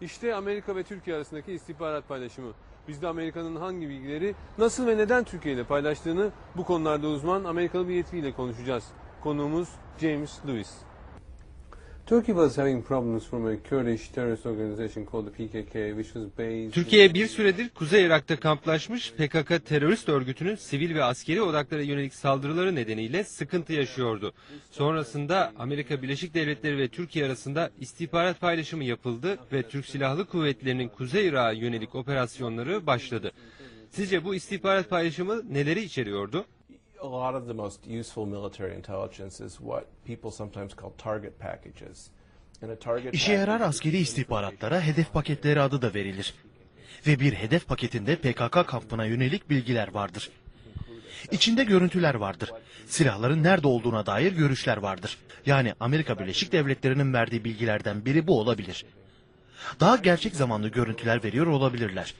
İşte Amerika ve Türkiye arasındaki istihbarat paylaşımı. Biz de Amerika'nın hangi bilgileri nasıl ve neden Türkiye ile paylaştığını bu konularda uzman Amerikalı bir yetkiliyle konuşacağız. Konuğumuz James Lewis. Türkiye bir süredir Kuzey Irak'ta kamplaşmış PKK terörist örgütünün sivil ve askeri odaklara yönelik saldırıları nedeniyle sıkıntı yaşıyordu. Sonrasında Amerika Birleşik Devletleri ve Türkiye arasında istihbarat paylaşımı yapıldı ve Türk Silahlı Kuvvetleri'nin Kuzey Irak'a yönelik operasyonları başladı. Sizce bu istihbarat paylaşımı neleri içeriyordu? A lot of the most useful military intelligence is what people sometimes call target packages. İşe yarar askeri istihbaratlara hedef paketleri adı da verilir. Ve bir hedef paketinde PKK kampına yönelik bilgiler vardır. İçinde görüntüler vardır. Silahların nerede olduğuna dair görüşler vardır. Yani Amerika Birleşik Devletleri'nin verdiği bilgilerden biri bu olabilir. Daha gerçek zamanlı görüntüler veriyor olabilirler.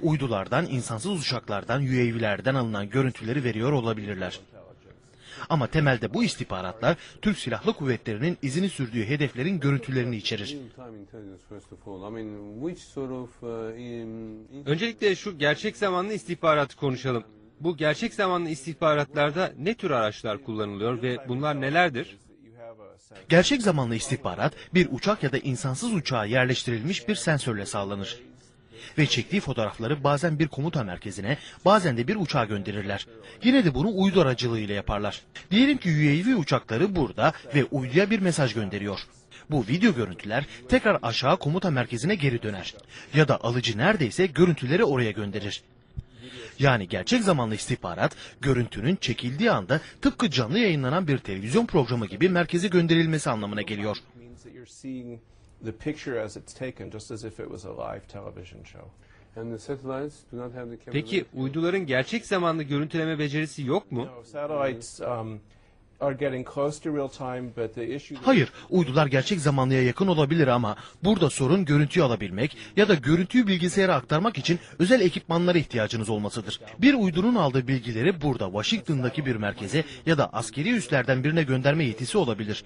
Uydulardan, insansız uçaklardan, UAV'lerden alınan görüntüleri veriyor olabilirler. Ama temelde bu istihbaratlar Türk Silahlı Kuvvetleri'nin izini sürdüğü hedeflerin görüntülerini içerir. Öncelikle şu gerçek zamanlı istihbaratı konuşalım. Bu gerçek zamanlı istihbaratlarda ne tür araçlar kullanılıyor ve bunlar nelerdir? Gerçek zamanlı istihbarat bir uçak ya da insansız uçağa yerleştirilmiş bir sensörle sağlanır. Ve çektiği fotoğrafları bazen bir komuta merkezine, bazen de bir uçağa gönderirler. Yine de bunu uydu aracılığıyla yaparlar. Diyelim ki UAV uçakları burada ve uyduya bir mesaj gönderiyor. Bu video görüntüler tekrar aşağı komuta merkezine geri döner. Ya da alıcı neredeyse görüntüleri oraya gönderir. Yani gerçek zamanlı istihbarat, görüntünün çekildiği anda tıpkı canlı yayınlanan bir televizyon programı gibi merkeze gönderilmesi anlamına geliyor. The picture as it's taken, just as if it was a live television show. and the satellites do not have the capability. Peki uyduların gerçek zamanlı görüntüleme becerisi yok mu? No, satellites um, are getting close to real time, but the issue. Hayır, uydular gerçek zamanlıya yakın olabilir ama burada sorun görüntüyü alabilmek ya da görüntüyü bilgisayara aktarmak için özel ekipmanlara ihtiyacınız olmasıdır. Bir uydunun aldığı bilgileri burada Washington'daki bir merkeze ya da askeri üslerden birine gönderme yetisi olabilir.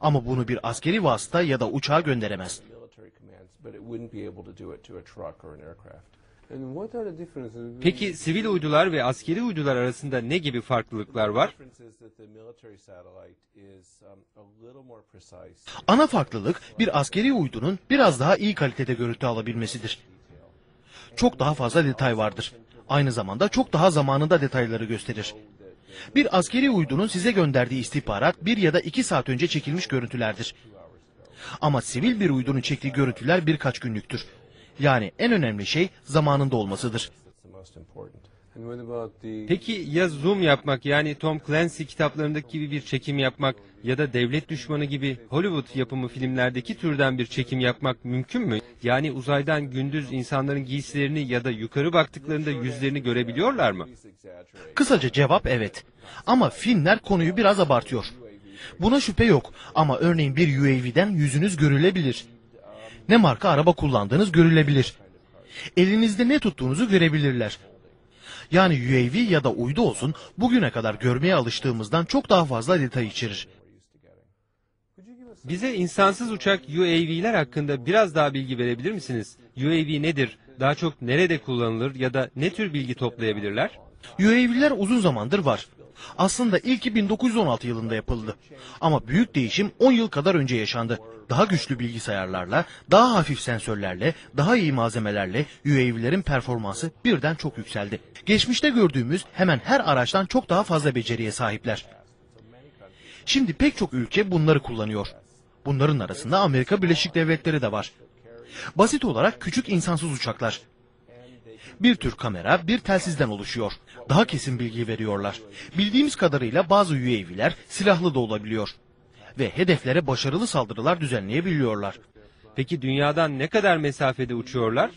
Ama bunu bir askeri vasıta ya da uçağa gönderemez. Peki sivil uydular ve askeri uydular arasında ne gibi farklılıklar var? Um. Ana farklılık bir askeri uydunun biraz daha iyi kalitede görüntü alabilmesidir. Çok daha fazla detay vardır. Aynı zamanda çok daha zamanında detayları gösterir. Bir askeri uydunun size gönderdiği istihbarat bir ya da iki saat önce çekilmiş görüntülerdir. Ama sivil bir uydunun çektiği görüntüler birkaç günlüktür. Yani en önemli şey zamanında olmasıdır. Peki ya zoom yapmak yani Tom Clancy kitaplarındaki gibi bir çekim yapmak ya da devlet düşmanı gibi Hollywood yapımı filmlerdeki türden bir çekim yapmak mümkün mü? Yani uzaydan gündüz insanların giysilerini ya da yukarı baktıklarında yüzlerini görebiliyorlar mı? Kısaca cevap evet. Ama filmler konuyu biraz abartıyor. Buna şüphe yok ama örneğin bir UAV'den yüzünüz görülebilir. Ne marka araba kullandığınız görülebilir. Elinizde ne tuttuğunuzu görebilirler. Yani UAV ya da uydu olsun bugüne kadar görmeye alıştığımızdan çok daha fazla detay içerir. Bize insansız uçak UAV'ler hakkında biraz daha bilgi verebilir misiniz? UAV nedir? Daha çok nerede kullanılır ya da ne tür bilgi toplayabilirler? UAV'ler uzun zamandır var. Aslında ilki 1916 yılında yapıldı. Ama büyük değişim 10 yıl kadar önce yaşandı. Daha güçlü bilgisayarlarla, daha hafif sensörlerle, daha iyi malzemelerle UAV'lerin performansı birden çok yükseldi. Geçmişte gördüğümüz hemen her araçtan çok daha fazla beceriye sahipler. Şimdi pek çok ülke bunları kullanıyor. Bunların arasında Amerika Birleşik Devletleri de var. Basit olarak küçük insansız uçaklar. Bir tür kamera bir telsizden oluşuyor. Daha kesin bilgi veriyorlar. Bildiğimiz kadarıyla bazı UAV'ler silahlı da olabiliyor. Ve hedeflere başarılı saldırılar düzenleyebiliyorlar. Peki dünyadan ne kadar mesafede uçuyorlar?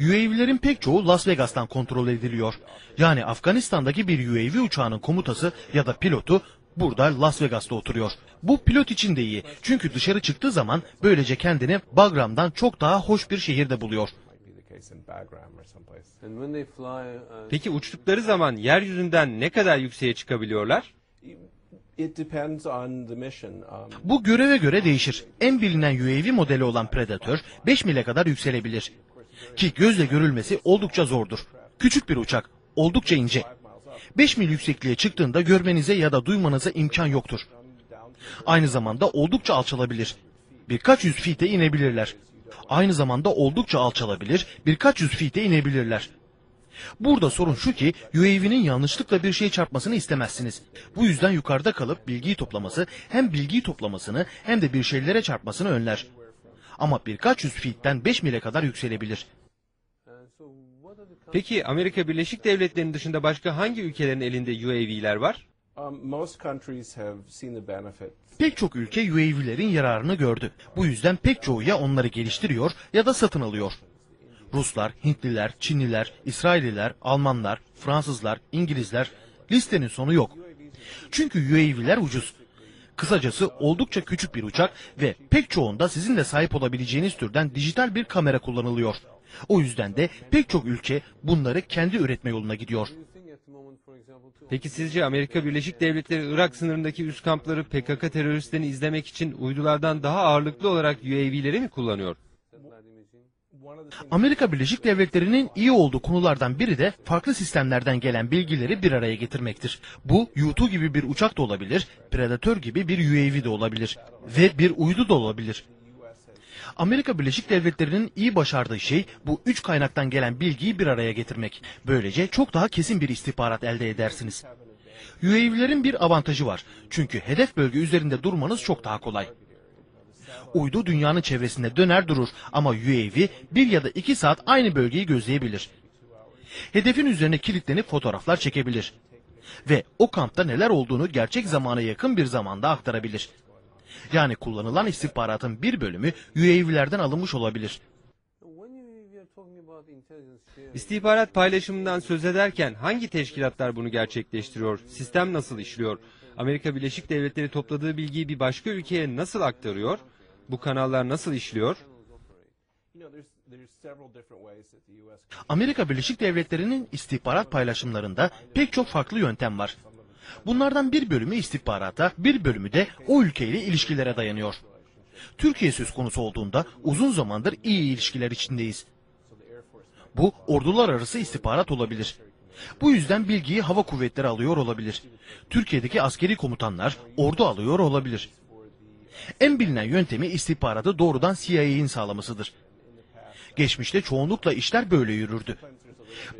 UAV'lerin pek çoğu Las Vegas'tan kontrol ediliyor. Yani Afganistan'daki bir UAV uçağının komutası ya da pilotu burada Las Vegas'ta oturuyor. Bu pilot için de iyi. Çünkü dışarı çıktığı zaman böylece kendini Bagram'dan çok daha hoş bir şehirde buluyor. Peki uçtukları zaman yeryüzünden ne kadar yükseğe çıkabiliyorlar? It depends on the mission. Um, Bu göreve göre değişir. En bilinen UAV modeli olan Predator 5 mile kadar yükselebilir. Ki gözle görülmesi oldukça zordur. Küçük bir uçak, oldukça ince. 5 mil yüksekliğe çıktığında görmenize ya da duymanıza imkan yoktur. Aynı zamanda oldukça alçalabilir. Birkaç yüz fite inebilirler. Aynı zamanda oldukça alçalabilir, birkaç yüz fite inebilirler. Burada sorun şu ki UAV'nin yanlışlıkla bir şey çarpmasını istemezsiniz. Bu yüzden yukarıda kalıp bilgiyi toplaması hem bilgiyi toplamasını hem de bir şeylere çarpmasını önler. Ama birkaç yüz feet'ten 5 mile kadar yükselebilir. Peki Amerika Birleşik Devletleri'nin dışında başka hangi ülkelerin elinde UAV'ler var? Um. Pek çok ülke UAV'lerin yararını gördü. Bu yüzden pek çoğu ya onları geliştiriyor ya da satın alıyor. Ruslar, Hintliler, Çinliler, İsrailliler, Almanlar, Fransızlar, İngilizler listenin sonu yok. Çünkü UAV'ler ucuz. Kısacası oldukça küçük bir uçak ve pek çoğunda sizin de sahip olabileceğiniz türden dijital bir kamera kullanılıyor. O yüzden de pek çok ülke bunları kendi üretme yoluna gidiyor. Peki sizce Amerika Birleşik Devletleri Irak sınırındaki üst kampları PKK teröristlerini izlemek için uydulardan daha ağırlıklı olarak UAV'leri mi kullanıyor? Amerika Birleşik Devletleri'nin iyi olduğu konulardan biri de farklı sistemlerden gelen bilgileri bir araya getirmektir. Bu U-2 gibi bir uçak da olabilir, Predator gibi bir UAV de olabilir ve bir uydu da olabilir. Amerika Birleşik Devletleri'nin iyi başardığı şey bu üç kaynaktan gelen bilgiyi bir araya getirmek. Böylece çok daha kesin bir istihbarat elde edersiniz. UAV'lerin bir avantajı var. Çünkü hedef bölge üzerinde durmanız çok daha kolay. Uydu dünyanın çevresinde döner durur ama UAV bir ya da iki saat aynı bölgeyi gözleyebilir. Hedefin üzerine kilitlenip fotoğraflar çekebilir. Ve o kampta neler olduğunu gerçek zamana yakın bir zamanda aktarabilir. Yani kullanılan istihbaratın bir bölümü UAV'lerden alınmış olabilir. İstihbarat paylaşımından söz ederken hangi teşkilatlar bunu gerçekleştiriyor? Sistem nasıl işliyor? Amerika Birleşik Devletleri topladığı bilgiyi bir başka ülkeye nasıl aktarıyor? Bu kanallar nasıl işliyor? Amerika Birleşik Devletleri'nin istihbarat paylaşımlarında pek çok farklı yöntem var. Bunlardan bir bölümü istihbarata, bir bölümü de o ülkeyle ilişkilere dayanıyor. Türkiye söz konusu olduğunda uzun zamandır iyi ilişkiler içindeyiz. Bu ordular arası istihbarat olabilir. Bu yüzden bilgiyi hava kuvvetleri alıyor olabilir. Türkiye'deki askeri komutanlar ordu alıyor olabilir. En bilinen yöntemi istihbaratı doğrudan CIA'nin sağlamasıdır. Geçmişte çoğunlukla işler böyle yürürdü.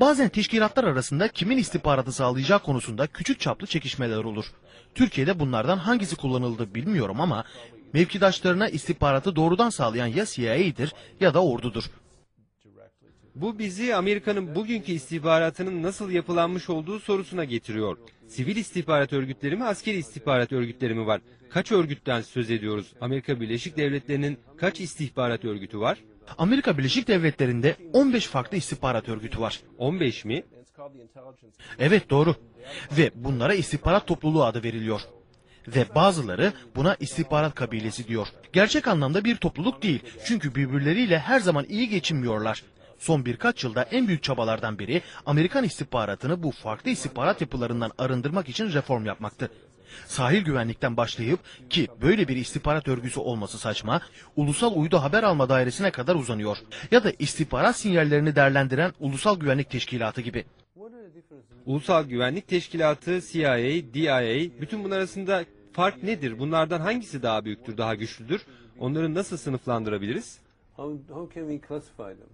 Bazen teşkilatlar arasında kimin istihbaratı sağlayacağı konusunda küçük çaplı çekişmeler olur. Türkiye'de bunlardan hangisi kullanıldı bilmiyorum ama mevkidaşlarına istihbaratı doğrudan sağlayan ya CIA'dir ya da ordudur. Bu bizi Amerika'nın bugünkü istihbaratının nasıl yapılanmış olduğu sorusuna getiriyor. Sivil istihbarat örgütleri mi, askeri istihbarat örgütleri mi var? Kaç örgütten söz ediyoruz? Amerika Birleşik Devletleri'nin kaç istihbarat örgütü var? Amerika Birleşik Devletleri'nde 15 farklı istihbarat örgütü var. 15 mi? Evet doğru. Ve bunlara istihbarat topluluğu adı veriliyor. Ve bazıları buna istihbarat kabilesi diyor. Gerçek anlamda bir topluluk değil. Çünkü birbirleriyle her zaman iyi geçinmiyorlar. Son birkaç yılda en büyük çabalardan biri Amerikan istihbaratını bu farklı istihbarat yapılarından arındırmak için reform yapmaktı. Sahil güvenlikten başlayıp ki böyle bir istihbarat örgüsü olması saçma, ulusal uydu haber alma dairesine kadar uzanıyor. Ya da istihbarat sinyallerini değerlendiren ulusal güvenlik teşkilatı gibi. Ulusal Güvenlik Teşkilatı, CIA, DIA, bütün bunlar arasında fark nedir? Bunlardan hangisi daha büyüktür, daha güçlüdür? Onları nasıl sınıflandırabiliriz? How, how can we classify them?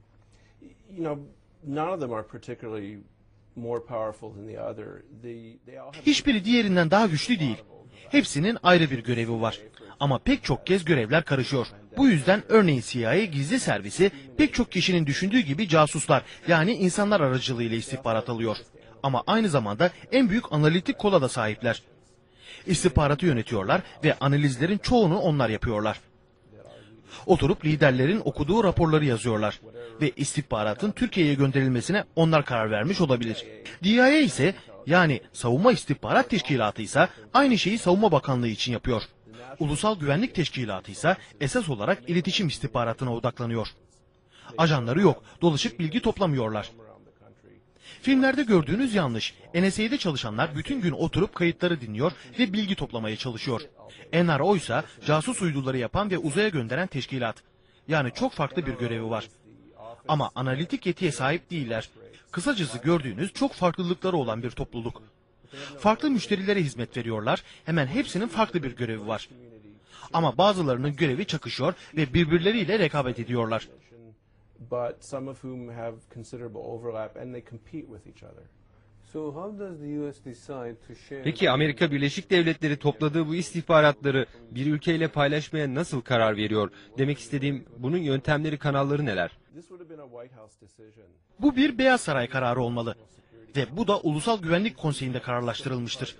You know, none of them are particularly Hiçbiri diğerinden daha güçlü değil. Hepsinin ayrı bir görevi var. Ama pek çok kez görevler karışıyor. Bu yüzden örneğin CIA gizli servisi pek çok kişinin düşündüğü gibi casuslar yani insanlar aracılığıyla istihbarat alıyor. Ama aynı zamanda en büyük analitik kola da sahipler. İstihbaratı yönetiyorlar ve analizlerin çoğunu onlar yapıyorlar. Oturup liderlerin okuduğu raporları yazıyorlar ve istihbaratın Türkiye'ye gönderilmesine onlar karar vermiş olabilir. DIA ise yani Savunma İstihbarat Teşkilatı ise aynı şeyi Savunma Bakanlığı için yapıyor. Ulusal Güvenlik Teşkilatı ise esas olarak iletişim istihbaratına odaklanıyor. Ajanları yok, dolaşıp bilgi toplamıyorlar. Filmlerde gördüğünüz yanlış. NSA'de çalışanlar bütün gün oturup kayıtları dinliyor ve bilgi toplamaya çalışıyor. NRO ise casus uyduları yapan ve uzaya gönderen teşkilat. Yani çok farklı bir görevi var. Ama analitik yetiye sahip değiller. Kısacası gördüğünüz çok farklılıkları olan bir topluluk. Farklı müşterilere hizmet veriyorlar. Hemen hepsinin farklı bir görevi var. Ama bazılarının görevi çakışıyor ve birbirleriyle rekabet ediyorlar. But some of whom have considerable overlap and they compete with each other. So how does the US decide to share Peki Amerika Birleşik Devletleri topladığı bu istihbaratları bir ülkeyle paylaşmaya nasıl karar veriyor? Demek istediğim bunun yöntemleri, kanalları neler? This would have been a White House decision. Bu bir Beyaz Saray kararı olmalı. Ve bu da Ulusal Güvenlik Konseyi'nde kararlaştırılmıştır.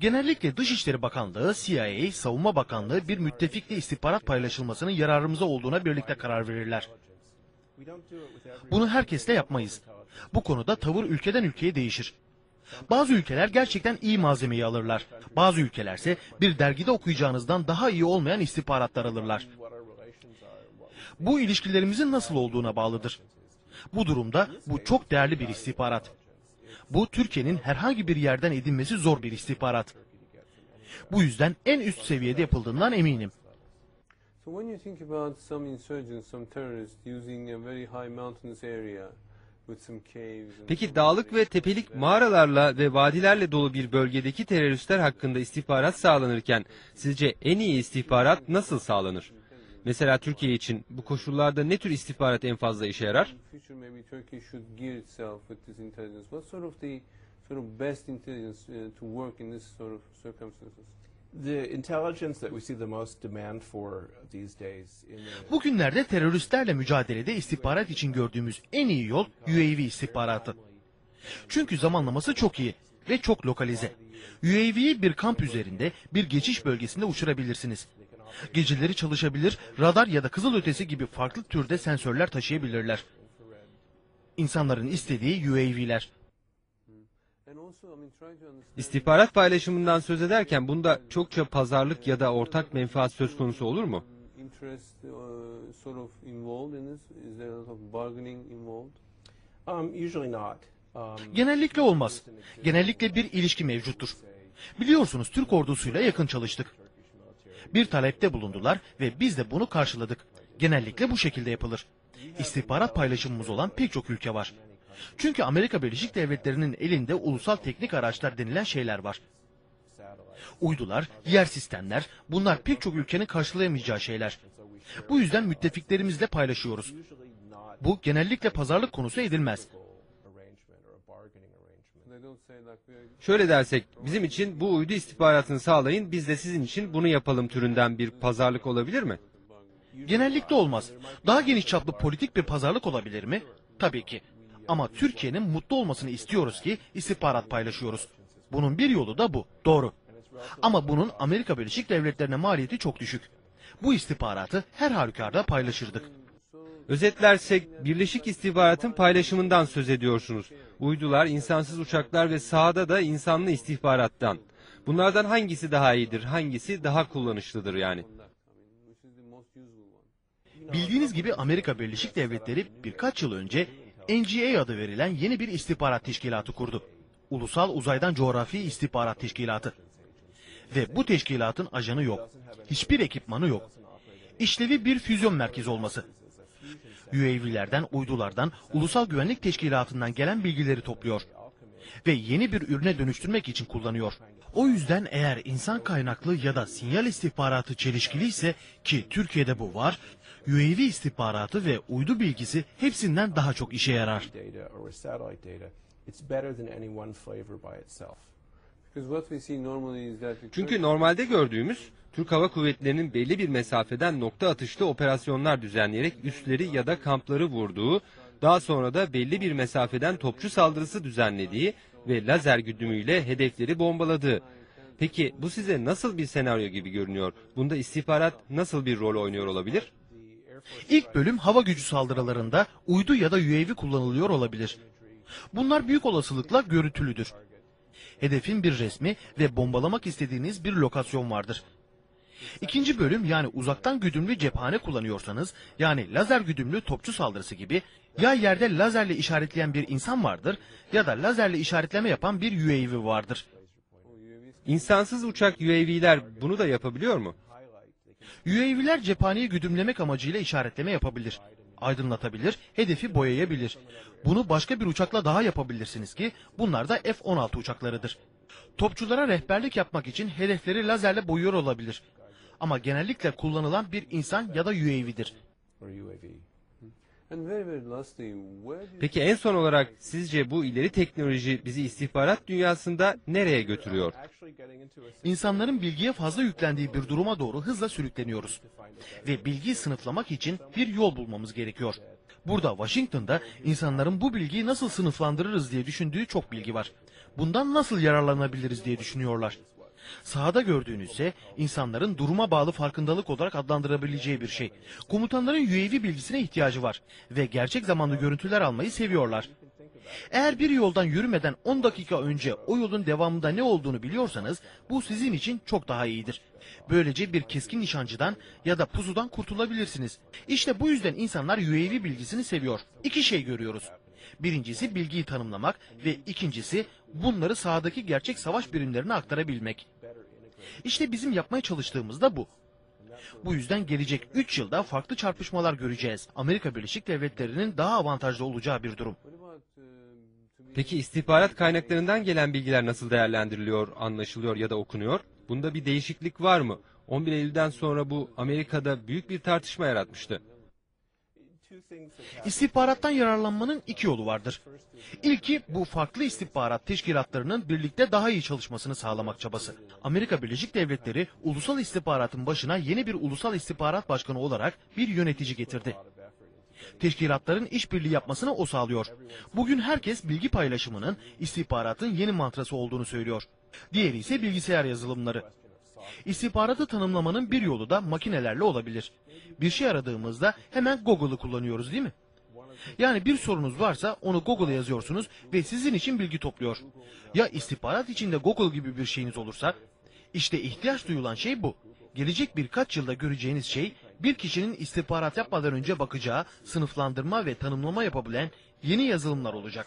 Genellikle Dışişleri Bakanlığı, CIA, Savunma Bakanlığı bir müttefikle istihbarat paylaşılmasının yararımıza olduğuna birlikte karar verirler. Bunu herkesle yapmayız. Bu konuda tavır ülkeden ülkeye değişir. Bazı ülkeler gerçekten iyi malzemeyi alırlar. Bazı ülkelerse bir dergide okuyacağınızdan daha iyi olmayan istihbaratlar alırlar. Bu ilişkilerimizin nasıl olduğuna bağlıdır. Bu durumda bu çok değerli bir istihbarat. Bu Türkiye'nin herhangi bir yerden edinmesi zor bir istihbarat. Bu yüzden en üst seviyede yapıldığından eminim. So when you think about some insurgents, some terrorists using a very high mountainous area with some caves and Peki dağlık ve tepelik mağaralarla ve vadilerle dolu bir bölgedeki teröristler hakkında istihbarat sağlanırken sizce en iyi istihbarat nasıl sağlanır? Mesela Türkiye için bu koşullarda ne tür istihbarat en fazla işe yarar? Bugünlerde teröristlerle mücadelede istihbarat için gördüğümüz en iyi yol UAV istihbaratı. Çünkü zamanlaması çok iyi ve çok lokalize. UAV'yi bir kamp üzerinde bir geçiş bölgesinde uçurabilirsiniz. Geceleri çalışabilir, radar ya da kızılötesi gibi farklı türde sensörler taşıyabilirler. İnsanların istediği UAV'ler. İstihbarat paylaşımından söz ederken bunda çokça pazarlık ya da ortak menfaat söz konusu olur mu? um, uh, um. Um, Genellikle olmaz. Genellikle bir ilişki mevcuttur. Biliyorsunuz Türk ordusuyla yakın çalıştık. Bir talepte bulundular ve biz de bunu karşıladık. Genellikle bu şekilde yapılır. İstihbarat paylaşımımız olan pek çok ülke var. Çünkü Amerika Birleşik Devletleri'nin elinde ulusal teknik araçlar denilen şeyler var. Uydular, yer sistemler, bunlar pek çok ülkenin karşılayamayacağı şeyler. Bu yüzden müttefiklerimizle paylaşıyoruz. Bu genellikle pazarlık konusu edilmez. Şöyle dersek, bizim için bu uydu istihbaratını sağlayın, biz de sizin için bunu yapalım türünden bir pazarlık olabilir mi? Genellikle olmaz. Daha geniş çaplı politik bir pazarlık olabilir mi? Tabii ki. Ama Türkiye'nin mutlu olmasını istiyoruz ki istihbarat paylaşıyoruz. Bunun bir yolu da bu. Doğru. Ama bunun Amerika Birleşik Devletleri'ne maliyeti çok düşük. Bu istihbaratı her halükarda paylaşırdık. Özetlersek birleşik istihbaratın paylaşımından söz ediyorsunuz. Uydular, insansız uçaklar ve sahada da insanlı istihbarattan. Bunlardan hangisi daha iyidir, hangisi daha kullanışlıdır yani? Bildiğiniz gibi Amerika Birleşik Devletleri birkaç yıl önce NGA adı verilen yeni bir istihbarat teşkilatı kurdu. Ulusal Uzaydan Coğrafi İstihbarat Teşkilatı. Ve bu teşkilatın ajanı yok. Hiçbir ekipmanı yok. İşlevi bir füzyon merkezi olması. UAV'lerden, uydulardan, Ulusal Güvenlik Teşkilatı'ndan gelen bilgileri topluyor. Ve yeni bir ürüne dönüştürmek için kullanıyor. O yüzden eğer insan kaynaklı ya da sinyal istihbaratı çelişkili ise ki Türkiye'de bu var, UAV istihbaratı ve uydu bilgisi hepsinden daha çok işe yarar. Çünkü normalde gördüğümüz Türk Hava Kuvvetleri'nin belli bir mesafeden nokta atışlı operasyonlar düzenleyerek üsleri ya da kampları vurduğu, daha sonra da belli bir mesafeden topçu saldırısı düzenlediği ve lazer güdümüyle hedefleri bombaladığı. Peki bu size nasıl bir senaryo gibi görünüyor? Bunda istihbarat nasıl bir rol oynuyor olabilir? İlk bölüm hava gücü saldırılarında uydu ya da UAV kullanılıyor olabilir. Bunlar büyük olasılıkla görüntülüdür. Hedefin bir resmi ve bombalamak istediğiniz bir lokasyon vardır. İkinci bölüm yani uzaktan güdümlü cephane kullanıyorsanız yani lazer güdümlü topçu saldırısı gibi ya yerde lazerle işaretleyen bir insan vardır ya da lazerle işaretleme yapan bir UAV vardır. İnsansız uçak UAV'ler bunu da yapabiliyor mu? UAV'ler cephaneyi güdümlemek amacıyla işaretleme yapabilir. Aydınlatabilir, hedefi boyayabilir. Bunu başka bir uçakla daha yapabilirsiniz ki bunlar da F-16 uçaklarıdır. Topçulara rehberlik yapmak için hedefleri lazerle boyuyor olabilir. Ama genellikle kullanılan bir insan ya da UAV'dir. Peki en son olarak sizce bu ileri teknoloji bizi istihbarat dünyasında nereye götürüyor? İnsanların bilgiye fazla yüklendiği bir duruma doğru hızla sürükleniyoruz. Ve bilgiyi sınıflamak için bir yol bulmamız gerekiyor. Burada Washington'da insanların bu bilgiyi nasıl sınıflandırırız diye düşündüğü çok bilgi var. Bundan nasıl yararlanabiliriz diye düşünüyorlar. Sahada gördüğünüzse insanların duruma bağlı farkındalık olarak adlandırabileceği bir şey. Komutanların UAV bilgisine ihtiyacı var ve gerçek zamanlı görüntüler almayı seviyorlar. Eğer bir yoldan yürümeden 10 dakika önce o yolun devamında ne olduğunu biliyorsanız bu sizin için çok daha iyidir. Böylece bir keskin nişancıdan ya da pusudan kurtulabilirsiniz. İşte bu yüzden insanlar UAV bilgisini seviyor. İki şey görüyoruz. Birincisi bilgiyi tanımlamak ve ikincisi bunları sahadaki gerçek savaş birimlerine aktarabilmek. İşte bizim yapmaya çalıştığımız da bu. Bu yüzden gelecek 3 yılda farklı çarpışmalar göreceğiz. Amerika Birleşik Devletleri'nin daha avantajlı olacağı bir durum. Peki istihbarat kaynaklarından gelen bilgiler nasıl değerlendiriliyor, anlaşılıyor ya da okunuyor? Bunda bir değişiklik var mı? 11 Eylül'den sonra bu Amerika'da büyük bir tartışma yaratmıştı. İstihbarattan yararlanmanın iki yolu vardır. İlki bu farklı istihbarat teşkilatlarının birlikte daha iyi çalışmasını sağlamak çabası. Amerika Birleşik Devletleri ulusal istihbaratın başına yeni bir ulusal istihbarat başkanı olarak bir yönetici getirdi. Teşkilatların işbirliği yapmasını o sağlıyor. Bugün herkes bilgi paylaşımının istihbaratın yeni mantrası olduğunu söylüyor. Diğeri ise bilgisayar yazılımları. İstihbaratı tanımlamanın bir yolu da makinelerle olabilir. Bir şey aradığımızda hemen Google'ı kullanıyoruz değil mi? Yani bir sorunuz varsa onu Google'a yazıyorsunuz ve sizin için bilgi topluyor. Ya istihbarat içinde Google gibi bir şeyiniz olursa? İşte ihtiyaç duyulan şey bu. Gelecek birkaç yılda göreceğiniz şey bir kişinin istihbarat yapmadan önce bakacağı sınıflandırma ve tanımlama yapabilen yeni yazılımlar olacak.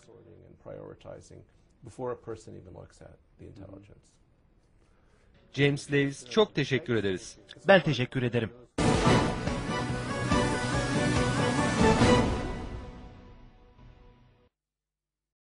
before a person even looks at the intelligence. James Davis çok teşekkür ederiz. Ben teşekkür ederim.